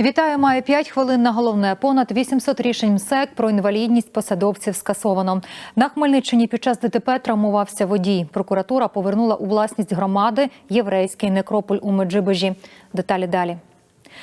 Вітаю, має 5 хвилин на головне. Понад 800 рішень МСЕК про інвалідність посадовців скасовано. На Хмельниччині під час ДТП травмувався водій. Прокуратура повернула у власність громади єврейський некрополь у Меджибежі. Деталі далі.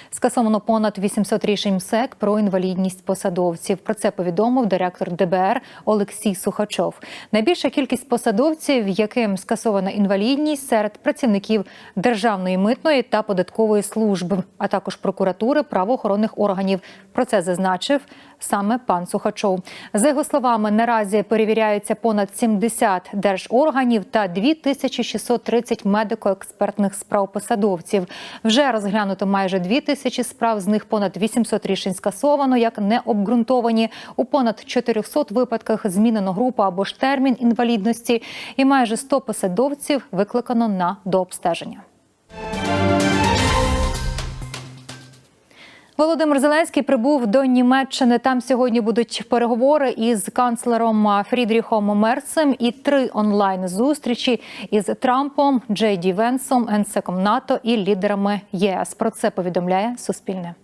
Скасовано понад 800 рішень МСЕК про інвалідність посадовців. Про це повідомив директор ДБР Олексій Сухачов. Найбільша кількість посадовців, яким скасована інвалідність серед працівників державної митної та податкової служби, а також прокуратури правоохоронних органів. Про це зазначив саме пан Сухачов. За його словами, наразі перевіряються понад 70 держорганів та 2630 медико-експертних справ посадовців. Вже розглянуто майже 2 тисячі справ, з них понад 800 рішень скасовано як необґрунтовані. У понад 400 випадках змінено групу або ж термін інвалідності, і майже 100 посадовців викликано на дообстеження. Володимир Зеленський прибув до Німеччини. Там сьогодні будуть переговори із канцлером Фрідріхом Мерцем і три онлайн зустрічі із Трампом, Джей Ді Венсом, генсеком НАТО і лідерами ЄС. Про це повідомляє Суспільне.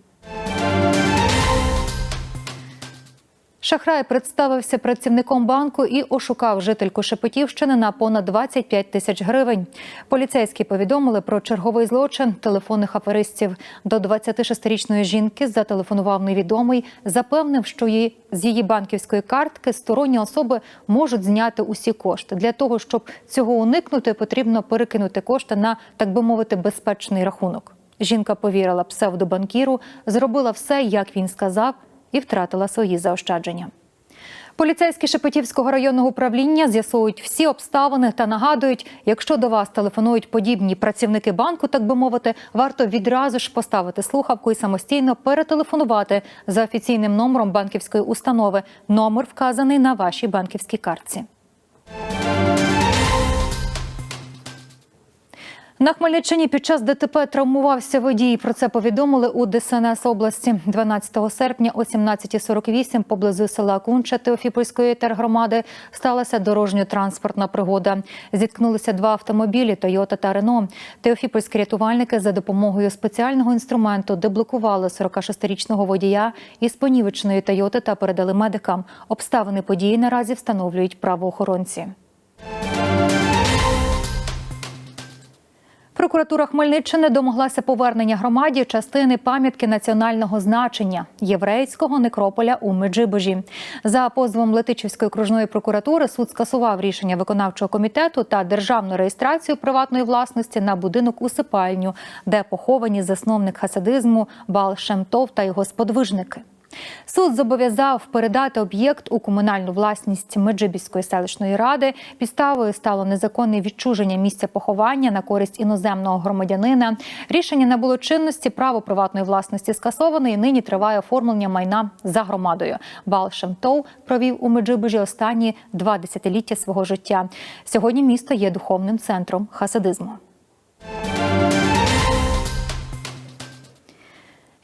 Шахрай представився працівником банку і ошукав жительку Шепетівщини на понад 25 тисяч гривень. Поліцейські повідомили про черговий злочин телефонних аферистів. До 26-річної жінки зателефонував невідомий, запевнив, що її з її банківської картки сторонні особи можуть зняти усі кошти. Для того щоб цього уникнути, потрібно перекинути кошти на так би мовити безпечний рахунок. Жінка повірила псевдобанкіру, зробила все, як він сказав і втратила свої заощадження. Поліцейські Шепетівського районного управління з'ясують всі обставини та нагадують, якщо до вас телефонують подібні працівники банку, так би мовити, варто відразу ж поставити слухавку і самостійно перетелефонувати за офіційним номером банківської установи. Номер вказаний на вашій банківській картці. На Хмельниччині під час ДТП травмувався водій. Про це повідомили у ДСНС області 12 серпня о 17.48 поблизу села Кунча Теофіпольської тергромади сталася дорожньо-транспортна пригода. Зіткнулися два автомобілі Тойота та Рено. Теофіпольські рятувальники за допомогою спеціального інструменту деблокували 46-річного водія із понівечної Тойоти та передали медикам. Обставини події наразі встановлюють правоохоронці. Прокуратура Хмельниччини домоглася повернення громаді частини пам'ятки національного значення єврейського некрополя у Меджибожі. За позовом Летичівської окружної прокуратури суд скасував рішення виконавчого комітету та державну реєстрацію приватної власності на будинок усипальню, де поховані засновник хасидизму Бал Шемтов та його сподвижники. Суд зобов'язав передати об'єкт у комунальну власність Меджибіської селищної ради. Підставою стало незаконне відчуження місця поховання на користь іноземного громадянина. Рішення набуло чинності, право приватної власності скасоване і нині триває оформлення майна за громадою. Бал Шемтов провів у Меджибужі останні два десятиліття свого життя. Сьогодні місто є духовним центром хасидизму.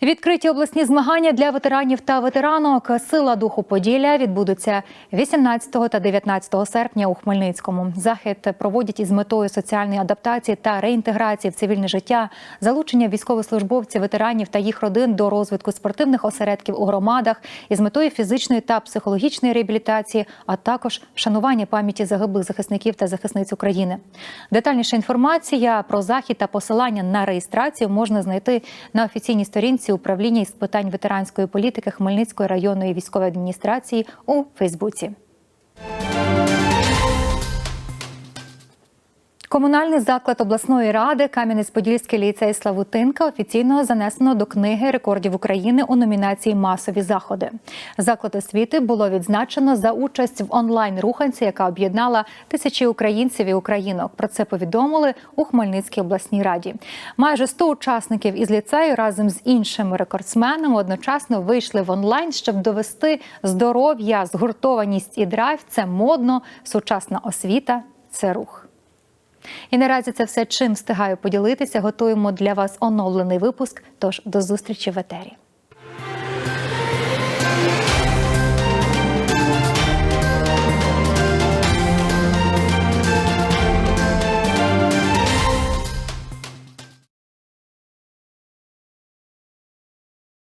Відкриті обласні змагання для ветеранів та ветеранок Сила духу Поділля відбудуться 18 та 19 серпня у Хмельницькому. Захід проводять із метою соціальної адаптації та реінтеграції в цивільне життя, залучення військовослужбовців, ветеранів та їх родин до розвитку спортивних осередків у громадах із метою фізичної та психологічної реабілітації, а також вшанування пам'яті загиблих захисників та захисниць України. Детальніша інформація про захід та посилання на реєстрацію можна знайти на офіційній сторінці управління із питань ветеранської політики Хмельницької районної військової адміністрації у Фейсбуці. Комунальний заклад обласної ради Кам'янець-Подільський ліцей Славутинка офіційно занесено до книги рекордів України у номінації Масові заходи. Заклад освіти було відзначено за участь в онлайн-руханці, яка об'єднала тисячі українців і українок. Про це повідомили у Хмельницькій обласній раді. Майже 100 учасників із ліцею разом з іншими рекордсменами одночасно вийшли в онлайн, щоб довести здоров'я, згуртованість і драйв. Це модно, сучасна освіта це рух. І наразі це все чим встигаю поділитися. Готуємо для вас оновлений випуск. Тож до зустрічі в етері.